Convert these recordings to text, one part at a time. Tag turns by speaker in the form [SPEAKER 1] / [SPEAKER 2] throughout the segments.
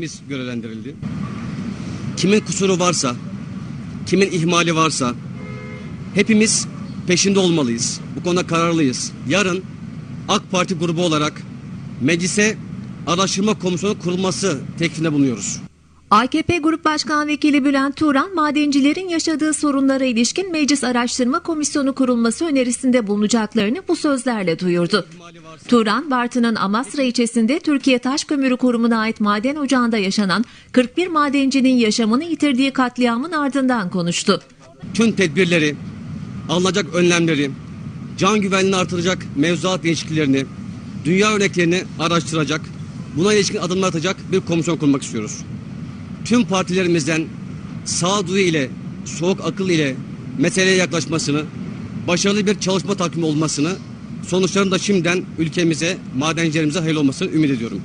[SPEAKER 1] Biz görevlendirildi. Kimin kusuru varsa, kimin ihmali varsa hepimiz peşinde olmalıyız. Bu konuda kararlıyız. Yarın AK Parti grubu olarak meclise araştırma komisyonu kurulması teklifinde bulunuyoruz.
[SPEAKER 2] AKP Grup Başkan Vekili Bülent Turan, madencilerin yaşadığı sorunlara ilişkin Meclis Araştırma Komisyonu kurulması önerisinde bulunacaklarını bu sözlerle duyurdu. Turan, Bartın'ın Amasra ilçesinde Türkiye Taş Kömürü Kurumu'na ait maden ocağında yaşanan 41 madencinin yaşamını yitirdiği katliamın ardından konuştu.
[SPEAKER 1] Tüm tedbirleri, alınacak önlemleri, can güvenliğini artıracak mevzuat değişikliklerini, dünya örneklerini araştıracak, buna ilişkin adımlar atacak bir komisyon kurmak istiyoruz. Tüm partilerimizden sağduyu ile, soğuk akıl ile meseleye yaklaşmasını, başarılı bir çalışma takvimi olmasını, sonuçların da şimdiden ülkemize, madencilerimize hayırlı olmasını ümit ediyorum.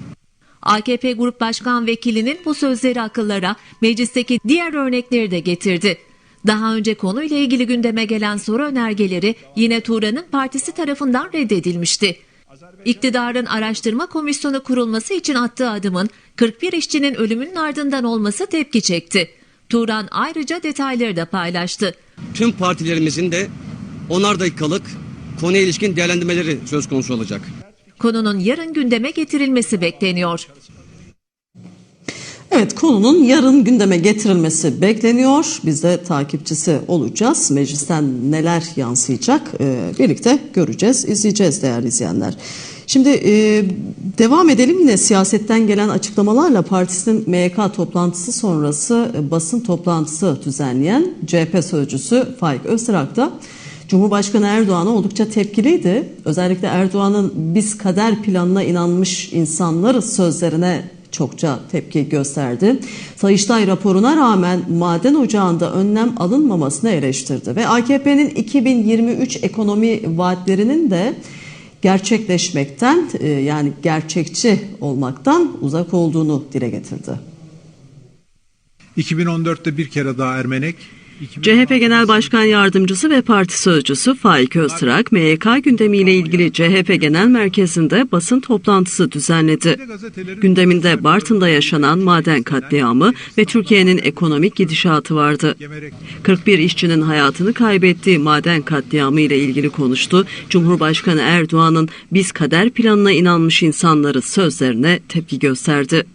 [SPEAKER 2] AKP Grup Başkan Vekilinin bu sözleri akıllara meclisteki diğer örnekleri de getirdi. Daha önce konuyla ilgili gündeme gelen soru önergeleri yine Turan'ın partisi tarafından reddedilmişti. İktidarın araştırma komisyonu kurulması için attığı adımın 41 işçinin ölümünün ardından olması tepki çekti. Turan ayrıca detayları da paylaştı.
[SPEAKER 1] Tüm partilerimizin de onar dakikalık konuya ilişkin değerlendirmeleri söz konusu olacak.
[SPEAKER 2] Konunun yarın gündeme getirilmesi bekleniyor.
[SPEAKER 3] Evet konunun yarın gündeme getirilmesi bekleniyor. Biz de takipçisi olacağız. Meclisten neler yansıyacak e, birlikte göreceğiz, izleyeceğiz değerli izleyenler. Şimdi e, devam edelim yine siyasetten gelen açıklamalarla partisinin MYK toplantısı sonrası e, basın toplantısı düzenleyen CHP sözcüsü Faik Öztürk da Cumhurbaşkanı Erdoğan'a oldukça tepkiliydi. Özellikle Erdoğan'ın biz kader planına inanmış insanlarız sözlerine çokça tepki gösterdi. Sayıştay raporuna rağmen maden ocağında önlem alınmamasını eleştirdi ve AKP'nin 2023 ekonomi vaatlerinin de gerçekleşmekten e, yani gerçekçi olmaktan uzak olduğunu dile getirdi.
[SPEAKER 4] 2014'te bir kere daha Ermenek,
[SPEAKER 5] CHP Genel Başkan Yardımcısı ve Parti Sözcüsü Faik Öztürk, MYK gündemiyle ilgili CHP Genel Merkezi'nde basın toplantısı düzenledi. Gündeminde Bartın'da yaşanan maden katliamı ve Türkiye'nin ekonomik gidişatı vardı. 41 işçinin hayatını kaybettiği maden katliamı ile ilgili konuştu. Cumhurbaşkanı Erdoğan'ın biz kader planına inanmış insanları sözlerine tepki gösterdi.